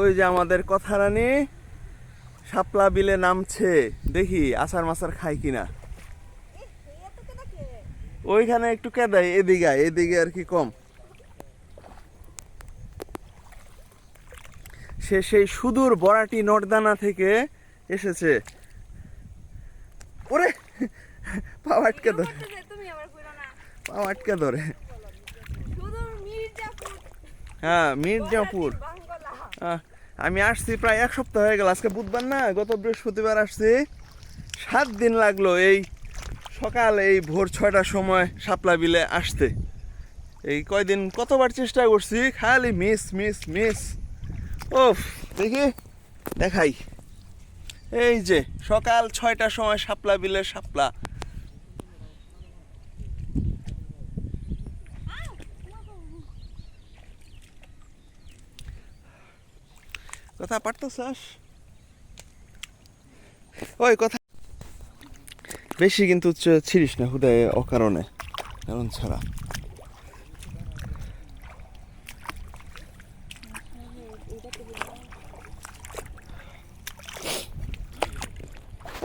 ওই যে আমাদের কথা রানী শাপলা বিলে নামছে। দেখি আচার মাচার খাই কিনা। ওইখানে একটু কেদাই এদিকে এদিকে আর কি কম। সে সেই সুদূর বরাটি নর্দানা থেকে এসেছে। ওরে পা আটকে ধরে। পা আটকে ধরে। হ্যাঁ মির্জাপুর। আমি আসছি প্রায় এক সপ্তাহ হয়ে গেল, আজকে বুধবার না, গত বৃহস্পতিবার আসছি। সাত দিন লাগল এই সকাল, এই ভোর ছয়টার সময় শাপলা বিলে আসতে। এই কয়দিন, কতবার চেষ্টা করছি, খালি মিস মিস মিস। ওফ, দেখি, দেখাই। এই যে, সকাল ছয়টার সময় শাপলা বিলে শাপলা। কথা পারতেছাস ওই কথা বেশি কিন্তু ছিড়িস না হুদায় অকারণে, কারণ ছাড়া।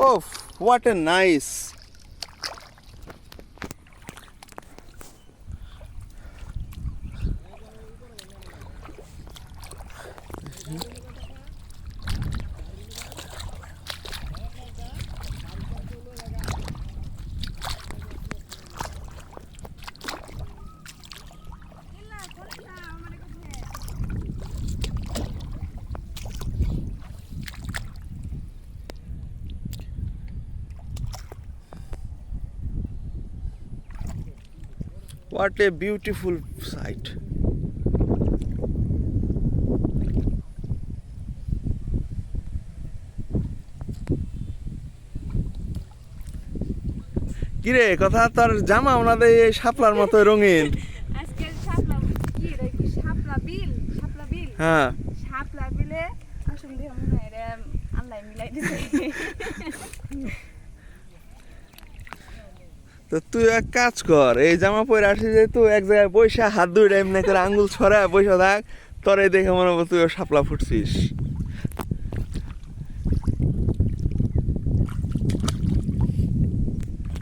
ওফ what a nice what a beautiful sight কিরে কথা তোর জামা ওনাদের এই শাপলার মতো রঙিন। আজকে শাপলা কি রে কি শাপলা বিল? শাপলা বিল? হ্যাঁ। শাপলা বিলে আসলে আল্লাহ মিলাই দিছে। তো তুই এক কাজ কর, এই জামা পরে আসি যে তুই এক জায়গায় বৈশা হাত দুইটা এমনি করে আঙ্গুল ছড়া বৈশা থাক, তোরে দেখে মনে হবে তুইও সাপলা ফুটছিস।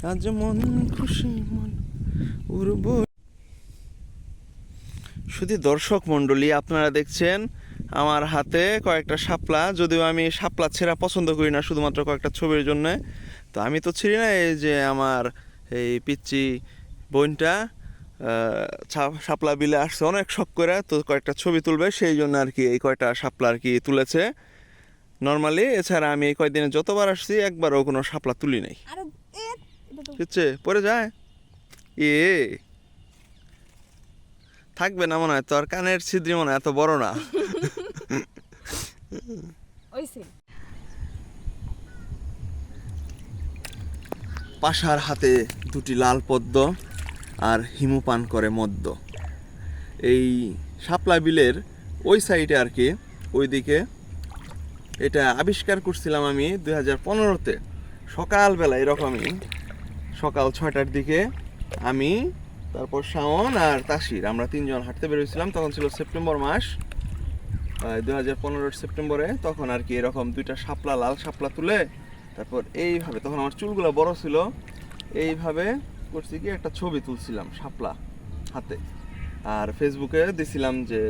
আজ মন খুশি, মন উড়ব। শুধু দর্শক মণ্ডলী, আপনারা দেখছেন আমার হাতে কয়েকটা শাপলা, যদিও আমি শাপলা ছেঁড়া পছন্দ করি না শুধুমাত্র কয়েকটা ছবির জন্য। তো আমি তো ছিঁড়ি না এই যে আমার এই পিচ্চি বোনটা শাপলা বিলে আসছে অনেক শখ করে তো কয়েকটা ছবি তুলবে সেই জন্য আর কি এই কয়টা শাপলা আর কি তুলেছে। নর্মালি এছাড়া আমি এই কয়দিনে যতবার আসছি একবারও কোনো শাপলা তুলি নাই। বুঝছে পরে যায়? এ থাকবে না মনে হয় তোর কানের ছিদ্রি মনে হয় এত বড় না। পাশার হাতে দুটি লাল পদ্ম আর হিমু পান করে মদ্য। এই শাপলা বিলের ওই সাইডে আর কি, ওইদিকে এটা আবিষ্কার করছিলাম আমি দুই হাজার পনেরোতে। সকালবেলা এরকমই, সকাল ছয়টার দিকে আমি, তারপর শাওন আর তাসির, আমরা তিনজন হাঁটতে বেরোয়েছিলাম তখন ছিল সেপ্টেম্বর মাস দুই হাজার পনেরোর সেপ্টেম্বরে, তখন আর কি এরকম দুইটা শাপলা, লাল শাপলা তুলে তারপর এইভাবে, তখন আমার চুলগুলো বড় ছিল, এইভাবে করছি কি, একটা ছবি তুলছিলাম শাপলা হাতে। আর ফেসবুকে দিছিলাম যে,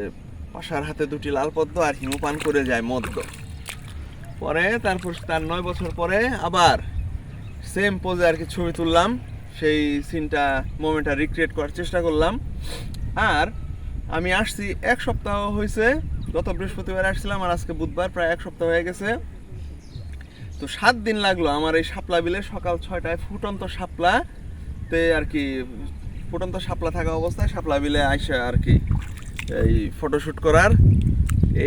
পাশার হাতে দুটি লাল পদ্ম আর হিমু পান করে যায় মদ্য। পরে তারপর তার নয় বছর পরে আবার সেম পোজে আর কি ছবি তুললাম, সেই সিনটা মোমেন্টটা রিক্রিয়েট করার চেষ্টা করলাম। আর আমি আসছি, এক সপ্তাহ হয়েছে গত বৃহস্পতিবার আসছিলাম আর আজকে বুধবার, প্রায় এক সপ্তাহ হয়ে গেছে। তো সাত দিন লাগল আমার এই শাপলা বিলে। সকাল ছয়টায় ফুটন্ত শাপলা তে আর কি, ফুটন্ত শাপলা থাকা অবস্থায় শাপলা বিলে আইসা আর কি এই ফটোশুট করার।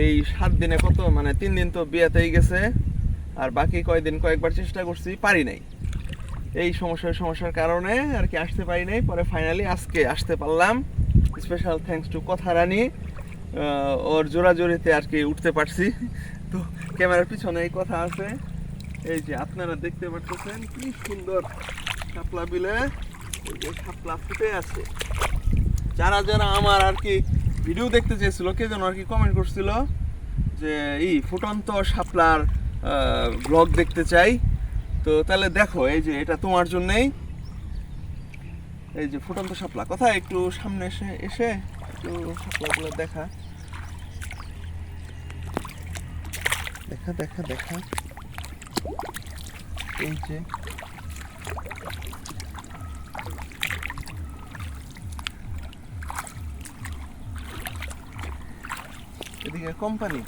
এই সাত দিনে কত মানে তিন দিন তো বিয়েতেই গেছে, আর বাকি কয়েকদিন কয়েকবার চেষ্টা করছি, পারি নাই। এই সমস্যার সমস্যার কারণে আর কি আসতে পারি নাই, পরে ফাইনালি আজকে আসতে পারলাম। স্পেশাল থ্যাঙ্কস টু কথা রানী ওর জোরাজোরিতে আর কি উঠতে পারছি। তো ক্যামেরার পিছনে এই কথা আছে। এই যে আপনারা দেখতে পাচ্ছেন কি সুন্দর শাপলা বিলে, এই যে শাপলা ফুটে আছে। যারা যারা আমার আর কি ভিডিও দেখতে চেয়েছিল, কে যেন আর কি কমেন্ট করছিল যে, এই ফুটন্ত শাপলার ব্লগ দেখতে চাই। তো তাহলে দেখো, এই যে এটা তোমার জন্যেই। এই যে ফুটন্ত শাপলা, কোথায় একটু সামনে এসে এসে একটু শাপলাগুলো দেখা। দেখা দেখা দেখা। এই যে। এদিকে কোম্পানি।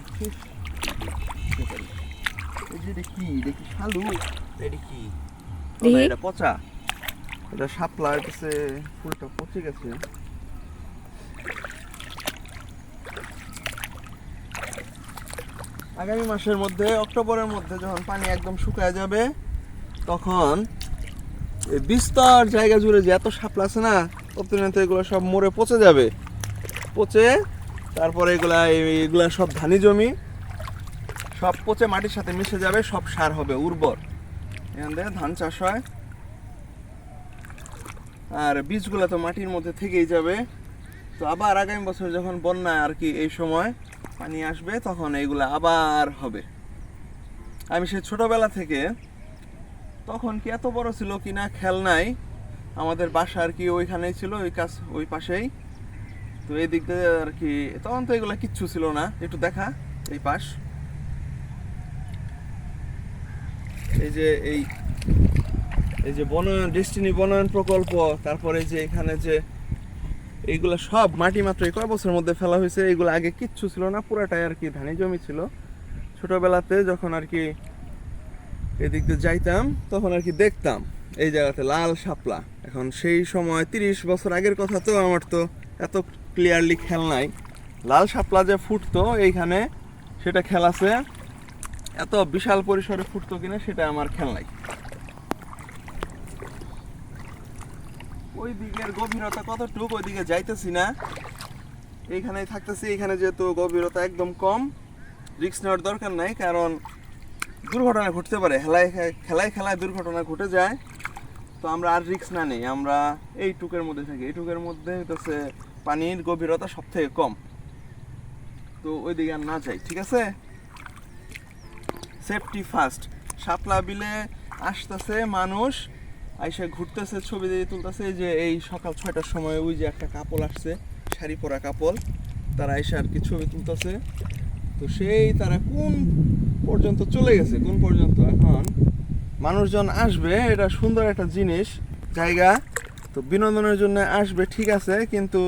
এই যে এটা কি? এটা শালু? এটা কি? দেখি। এটা পচা। এটা শাপলা এটাছে ফুলটা পচে গেছে। আগামী মাসের মধ্যে, অক্টোবরের মধ্যে যখন পানি একদম শুকায় যাবে, তখন বিস্তর জায়গা জুড়ে যে এত শাপলা আছে না প্রতিনিয়ত এগুলো সব মরে পচে যাবে। পচে, তারপরে এগুলা এগুলা সব ধানি জমি, সব পচে মাটির সাথে মিশে যাবে, সব সার হবে, উর্বর। এখান থেকে ধান চাষ হয়। আর বীজগুলো তো মাটির মধ্যে থেকেই যাবে। তো আবার আগামী বছর যখন বন্যা আর কি এই সময় পানি আসবে, তখন এইগুলা আবার হবে। আমি সে ছোটবেলা থেকে তখন কি এত বড় ছিল কিনা খেয়াল নাই। আমাদের বাসা আর কি ওইখানেই ছিল, ওই কাজ, ওই পাশেই। তো এই দিক দিয়ে আর কি, তখন তো এগুলা কিচ্ছু ছিল না। একটু দেখা, এই পাশ। এই যে এই এই যে বনায়ন ডেস্টিনি বনায়ন প্রকল্প, তারপরে যে এখানে যে এইগুলা সব মাটি মাত্র এই বছরের মধ্যে ফেলা হয়েছে এইগুলো আগে কিচ্ছু ছিল না, পুরাটাই আর কি ধানি জমি ছিল। ছোটবেলাতে যখন আর কি এদিক দিয়ে যাইতাম, তখন আর কি দেখতাম, এই জায়গাতে লাল শাপলা। এখন সেই সময় তিরিশ বছর আগের কথা তো আমার তো এত ক্লিয়ারলি খেল নাই। লাল শাপলা যে ফুটতো এইখানে, সেটা খেল আছে। এত বিশাল পরিসরে ফুটতো কিনা, সেটা আমার খেল নাই। ওই দিকের গভীরতা কতটুক ওই দিকে যাইতেছি না। এইখানেই থাকতেছি এখানে যেহেতু গভীরতা একদম কম রিক্স নেওয়ার দরকার নাই, কারণ দুর্ঘটনা ঘটতে পারে খেলায় খেলায় খেলায় দুর্ঘটনা ঘটে যায়। তো আমরা আর রিক্স না নেই, আমরা এই টুকের মধ্যে থাকি। এই টুকের মধ্যে হইতেছে পানির গভীরতা সব থেকে কম। তো ওই দিকে আর না যাই, ঠিক আছে? সেফটি ফার্স্ট শাপলা বিলে আসতেছে মানুষ আইসা ঘুরতেছে, ছবি দিয়ে তুলতেছে যে এই সকাল ছয়টার সময় ওই যে একটা কাপল আসছে, শাড়ি পরা কাপল। তারা এসে আর কি ছবি তুলতেছে। তো সেই তারা কোন পর্যন্ত চলে গেছে, কোন পর্যন্ত? এখন মানুষজন আসবে, এটা সুন্দর একটা জিনিস, জায়গা। তো বিনোদনের জন্য আসবে, ঠিক আছে, কিন্তু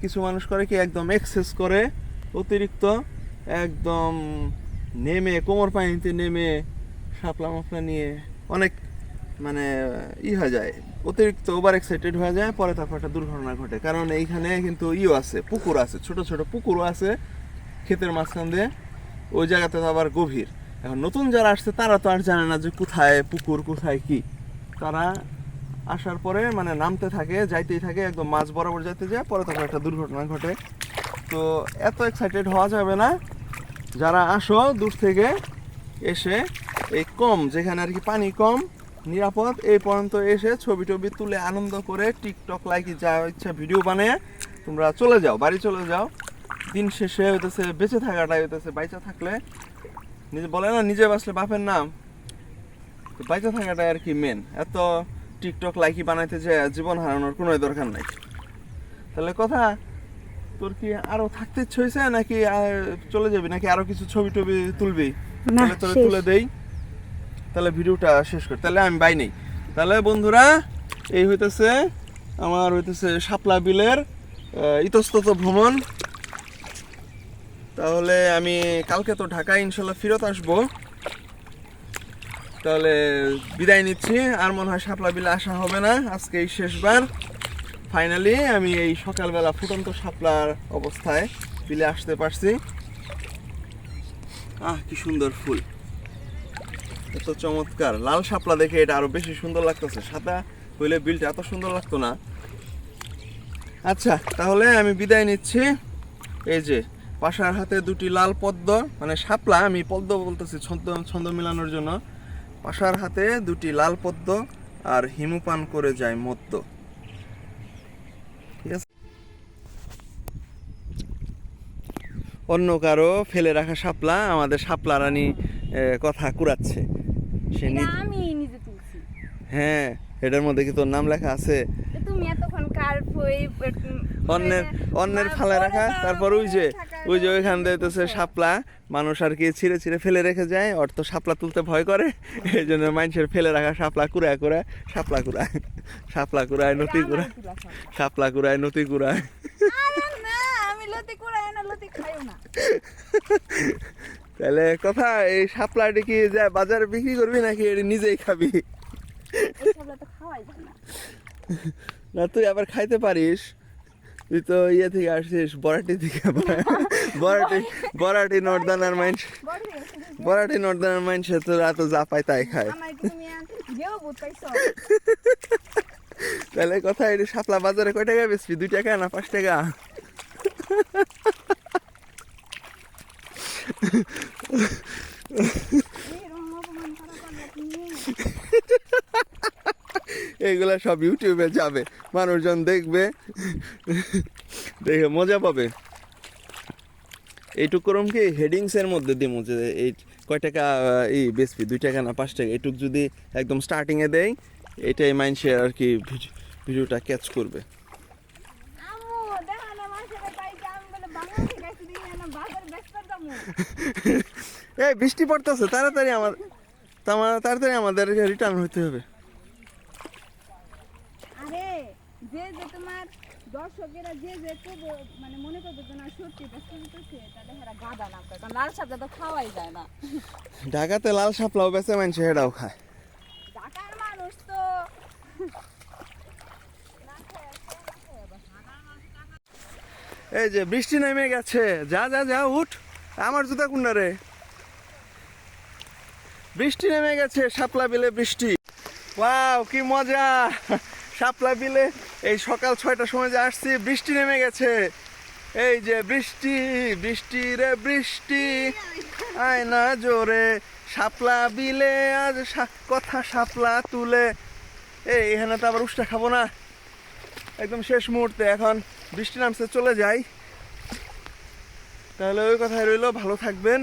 কিছু মানুষ করে কি একদম এক্সেস করে, অতিরিক্ত, একদম নেমে, কোমর পানিতে নেমে, শাপলা মাপলা নিয়ে অনেক মানে ই হয়ে যায়, অতিরিক্ত ওভার এক্সাইটেড হয়ে যায়, পরে তারপর একটা দুর্ঘটনা ঘটে। কারণ এইখানে কিন্তু ইও আছে, পুকুর আছে, ছোট ছোট পুকুরও আছে, ক্ষেতের মাঝখান দিয়ে। ওই জায়গাতে তো আবার গভীর। এখন নতুন যারা আসছে, তারা তো আর জানে না যে কোথায় পুকুর, কোথায় কি। তারা আসার পরে মানে নামতে থাকে, যাইতেই থাকে, একদম মাছ বরাবর যাইতে যায়, পরে তখন একটা দুর্ঘটনা ঘটে। তো এত এক্সাইটেড হওয়া যাবে না। যারা আসো, দূর থেকে এসে, এই কম, যেখানে আর কি পানি কম নিরাপদ। এই পর্যন্ত এসে ছবি টবি তুলে আনন্দ করে টিকটক লাইকি যা ইচ্ছা ভিডিও বানিয়ে তোমরা চলে যাও বাড়ি চলে যাও। দিন শেষে হইতেছে বেঁচে থাকাটাই হইতেছে বাইচা থাকলে নিজে বলে না নিজে বাঁচলে বাপের নাম। তো বাইচা থাকাটাই আর কি মেন এত টিকটক লাইকি বানাইতে যে জীবন হারানোর কোনো দরকার নাই। তাহলে কথা তোর কি আরও থাকতে ইচ্ছে হয়েছে নাকি চলে যাবি নাকি আরও কিছু ছবি টবি তুলবি তাহলে তোরে তুলে দেই। তাহলে ভিডিওটা শেষ করি। তাহলে আমি বাই নেই। তাহলে বন্ধুরা, এই হইতেছে আমার হইতেছে শাপলা বিলের ইতস্তত ভ্রমণ। তাহলে আমি কালকে তো ঢাকায় ইনশাল্লাহ ফেরত আসব। তাহলে বিদায় নিচ্ছি। আর মনে হয় শাপলা বিলে আসা হবে না। আজকে এই শেষবার। ফাইনালি আমি এই সকালবেলা ফুটন্ত শাপলার অবস্থায় বিলে আসতে পারছি। আহ, কি সুন্দর ফুল। এত চমৎকার। লাল শাপলা দেখে এটা আরও বেশি সুন্দর লাগতেছে। সাদা হইলে বিলটা এত সুন্দর লাগতো না। আচ্ছা তাহলে আমি বিদায় নিচ্ছি। এই যে, পাশার হাতে দুটি লাল পদ্ম মানে শাপলা, আমি পদ্ম বলতেছি ছন্দ ছন্দ মেলানোর জন্য। পাশার হাতে দুটি লাল পদ্ম আর হিমুপান করে যায় মদ্য। অন্য কারও ফেলে রাখা শাপলা আমাদের শাপলা রানী কথা কুড়াচ্ছে। সে আমি নিজে তুলছি। হ্যাঁ এটার মধ্যে কি তোর নাম লেখা আছে? তুমি এতক্ষণ কার বই অন্যের অন্যের ফালে রাখা। তারপর ওই যে ওই যে ওইখান দিয়ে হইতেছে শাপলা। মানুষ আর কি ছিঁড়ে ছিঁড়ে ফেলে রেখে যায়। ওর তো শাপলা তুলতে ভয় করে। এই জন্য মানুষের ফেলে রাখা শাপলা কুড়ায় কুড়ায় শাপলা কুড়ায় শাপলা কুড়ায় নতি কুড়ায় শাপলা কুড়ায় নতি কুড়ায় না আমি লতি কুড়াই না লতি খাইও না। তাহলে কথা এই শাপলাটি কি যা বাজারে বিক্রি করবি নাকি এটি নিজেই খাবি? না। তুই আবার খাইতে পারিস। তুই তো ইয়ে থেকে আসছিস বরাটি থেকে। বরাটি বরাটি নর্দানার গেছে। বরাটি? নর্দানার মাইন্সে তো রাত যা পায় তাই খায়। তাহলে কথা এটি শাপলা বাজারে কয় টাকা বেচবি? দুই টাকা না পাঁচ টাকা? এইগুলা সব ইউটিউবে যাবে। মানুষজন দেখবে। দেখে মজা পাবে। এইটুক করম কি হেডিংস এর মধ্যে দিমু যে এই কয় টাকা এই বেচবি দুই টাকা না পাঁচ টাকা এইটুক যদি একদম স্টার্টিং এ দেয়, এটাই মাইন্ডসের আর কি ভিড- ভিডিওটা ক্যাচ করবে আম্মু দেখা না মাসে তাইতে আমি বলে বাংলাদেশে গেছি দিয়ে না বাজার ব্যস্ত যাব এই বৃষ্টি পড়তেছে তাড়াতাড়ি আমার তাড়াতাড়ি আমাদের রিটার্ন হইতে হবে। আরে যে যে তোমার দর্শকেরা যে যে করব মানে মনে করবে যে না সত্যি ব্যস্ত হেরা গাদা না কারণ লাল সাপটা তো খাওয়াই যায় না। ঢাকাতে লাল শাপলাও মানুষ হেডাও খায়। ঢাকার মানুষ তো। এই যে বৃষ্টি নেমে গেছে যা যা যা উঠ। আমার জুতা কুন্ডা রে? বৃষ্টি নেমে গেছে, শাপলা বিলে বৃষ্টি। ওয়াও, কি মজা! শাপলা বিলে, এই সকাল ছয়টার সময় যে আসছি, বৃষ্টি নেমে গেছে। এই যে বৃষ্টি বৃষ্টি রে বৃষ্টি আয় না জোরে। শাপলা বিলে আজ কথা শাপলা তুলে। এই, এখানে তো আবার উষ্টা খাব না। একদম শেষ মুহূর্তে এখন বৃষ্টি নামছে, চলে যাই। তাহলে ওই কথাই রইল, ভালো থাকবেন।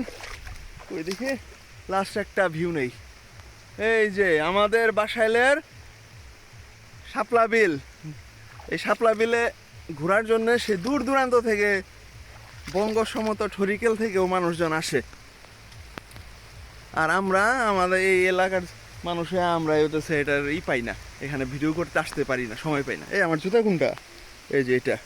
ওই দিকে লাস্ট একটা ভিউ নেই। এই যে, আমাদের বাসাইলের শাপলা বিল। এই শাপলা বিলে ঘোরার জন্য সে দূর দূরান্ত থেকে বঙ্গ সমত ঠরিকেল থেকেও মানুষজন আসে। আর আমরা, আমাদের এই এলাকার মানুষে আমরা হচ্ছে এটার ই পাই না। এখানে ভিডিও করতে আসতে পারি না, সময় পাই না। এই আমার জুতা কোনটা? এই যে এটা।